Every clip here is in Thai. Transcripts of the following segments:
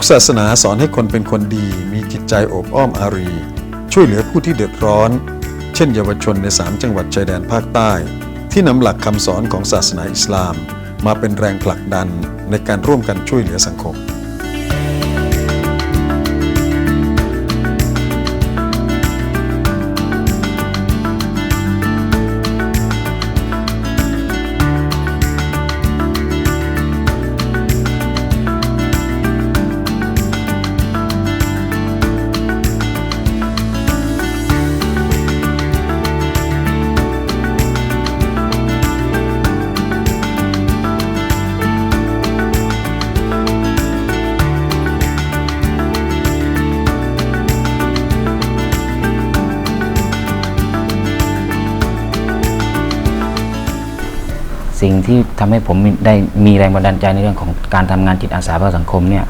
ทุกศาสนาสอนให้คนเป็นคนดี มีจิตใจโอบอ้อมอารี ช่วยเหลือผู้ที่เดือดร้อน เช่นเยาวชนใน 3 จังหวัดชายแดนภาคใต้ ที่นำหลักคำสอนของศาสนาอิสลาม มาเป็นแรงผลักดันในการร่วมกันช่วยเหลือสังคม สิ่งที่ทำให้ผมได้มีแรงบันดาลใจในเรื่องของการทำงานจิตอาสาเพื่อสังคมเนี่ย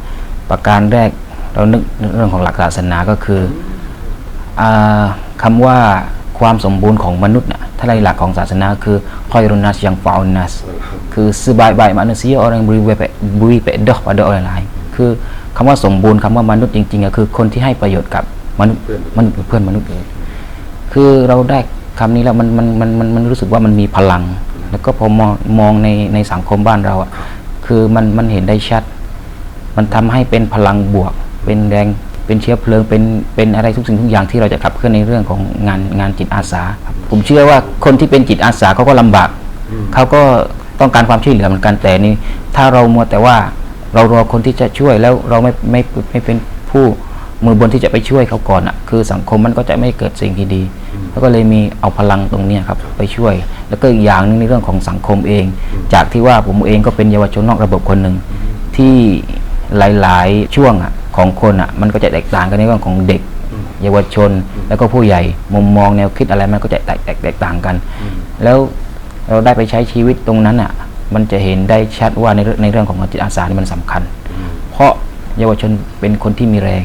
ประการแรกเรานึกเรื่องของหลักศาสนาก็คืออาคำว่าความสมบูรณ์ของมนุษย์น่ะถ้าในหลักของศาสนาคือคอยรุนัสยังฟาอุนัสคือ sebaik-baik manusia orang beri beri pedah pada orang lain คือคำว่าสมบูรณ์คำว่ามนุษย์จริงๆก็คือคนที่ให้ประโยชน์กับมนุษย์มนุษย์เพื่อนมนุษย์เลยคือเราได้คำนี้แล้วมันมันมันมันมันรู้สึกว่ามันมีพลัง แล้วก็พอมองมองในในสังคมบ้านเราอะคือมันมันเห็นได้ชัด มันทำให้เป็นพลังบวก เป็นแรงเป็นเชื้อเพลิงเป็นเป็นอะไรทุกสิ่งทุกอย่างที่เราจะขับเคลื่อนในเรื่องของงานงานจิตอาสาครับผมเชื่อว่าคนที่เป็นจิตอาสาเขาก็ลำบากเขาก็ต้องการความช่วยเหลือเหมือนกันแต่นี่ถ้าเรามัวแต่ว่าเรารอคนที่จะช่วยแล้วเราไม่ไม่ไม่เป็นผู้ มือบนที่จะไปช่วยเขาก่อนอะคือสังคมมันก็จะไม่เกิดสิ่งที่ดีแล้วก็เลยมีเอาพลังตรงนี้ครับไปช่วย แล้วก็อีกอย่างหนึงในเรื่องของสังคมเอง จากที่ว่าผมเองก็เป็นเยาวชนนอกระบบคนหนึ่งที่หลาย ๆ ช่วงอะของคนอะมันก็จะแตกต่างกันในเรื่องของเด็ก เยาวชนแล้วก็ผู้ใหญ่มุมมองแนวคิดอะไรมันก็จะแตกแตกต่างกัน แล้วเราได้ไปใช้ชีวิตตรงนั้นอะมันจะเห็นได้ชัดว่าในเรื่องในเรื่องของจิตอาสานี่มันสำคัญ เพราะ เยาวชนเป็นคนที่มีแรง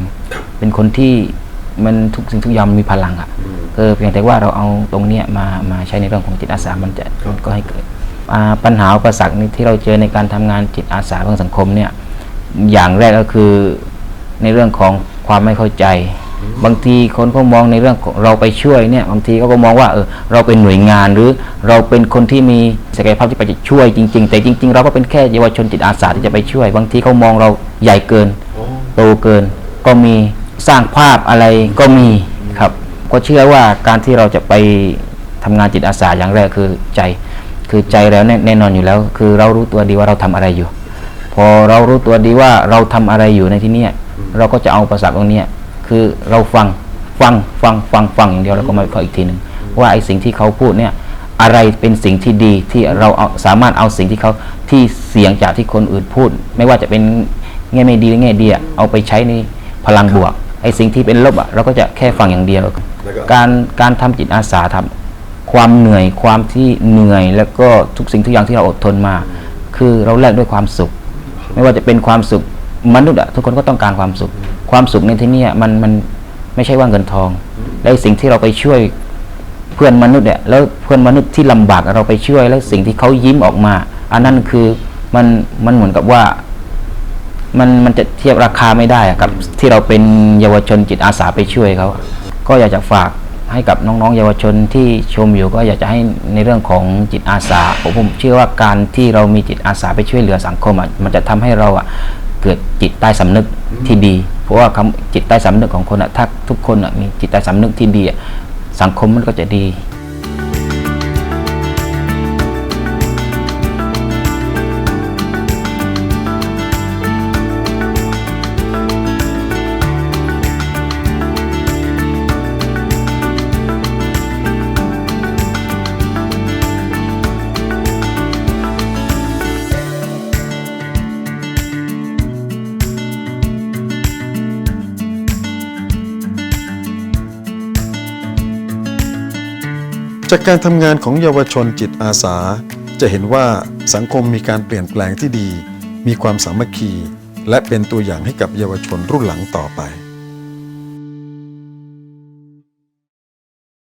เป็นคนที่มันทุกสิ่งทุกอย่างมันมีพลังอะเออเพียงแต่ว่าเราเอาตรงเนี้ยมามาใช้ในเรื่องของจิตอาสามันจะมันก็ให้เกิดอ่าปัญหาอุปสรรคนี้ที่เราเจอในการทำงานจิตอาสาเพื่อสังคมเนี่ยอย่างแรกก็คือในเรื่องของความไม่เข้าใจ บางทีคนเขามองในเรื่องของเราไปช่วยเนี่ยบางทีเขาก็มองว่าเออเราเป็นหน่วยงานหรือเราเป็นคนที่มีศักยภาพที่ไปจะช่วยจริง ๆ แต่จริง ๆ เราก็เป็นแค่เยาวชนจิตอาสาที่จะไปช่วย บางทีเขามองเรา ใหญ่เกิน โตเกิน ก็มีสร้างภาพอะไรก็มีครับ ก็เชื่อว่าการที่เราจะไปทำงานจิตอาสาอย่างแรกคือใจ คือใจแล้วแน่แน่นอนอยู่แล้ว คือเรารู้ตัวดีว่าเราทำอะไรอยู่ พอเรารู้ตัวดีว่าเราทำอะไรอยู่ในที่เนี้ยเราก็จะเอาภาษาตรงเนี้ยคือเราฟังฟังฟังฟังฟังอย่างเดียวแล้วก็มาฟังอีกทีหนึ่งว่าไอ้สิ่งที่เขาพูดเนี่ยอะไรเป็นสิ่งที่ดีที่เราเอาสามารถเอาสิ่งที่เขาที่เสียงจากที่คนอื่นพูด ไม่ว่าจะเป็น แง่ไม่ดีหรือแง่ดีอะเอาไปใช้ในพลังบวกไอ้สิ่งที่เป็นลบอะเราก็จะแค่ฟังอย่างเดียวแล้วก็การการทำจิตอาสาทำความเหนื่อยความที่เหนื่อยแล้วก็ทุกสิ่งทุกอย่างที่เราอดทนมา คือเราแลกด้วยความสุข ไม่ว่าจะเป็นความสุขมนุษย์อะทุกคนก็ต้องการความสุข ความสุขในที่เนี้ยมันมันไม่ใช่ว่าเงินทอง และสิ่งที่เราไปช่วยเพื่อนมนุษย์เนี่ยแล้วเพื่อนมนุษย์ที่ลำบากเราไปช่วย แล้วสิ่งที่เขายิ้มออกมา อันนั้นคือมันมันเหมือนกับว่า มันมันจะเทียบราคาไม่ได้อะกับที่เราเป็นเยาวชนจิตอาสาไปช่วยเขา ก็อยากจะฝากให้กับน้องๆ เยาวชนที่ชมอยู่ก็อยากจะให้ในเรื่องของจิตอาสาผมผมเชื่อว่าการที่เรามีจิตอาสาไปช่วยเหลือสังคมอะมันจะทำให้เราอะเกิดจิตใต้สำนึกที่ดี เพราะว่าคำจิตใต้สำนึกของคนอะถ้าทุกคนอะมีจิตใต้สำนึกที่ดีอะสังคมมันก็จะดี จากการทำงานของเยาวชนจิตอาสา จะเห็นว่าสังคมมีการเปลี่ยนแปลงที่ดี มีความสามัคคี และเป็นตัวอย่างให้กับเยาวชนรุ่นหลังต่อไป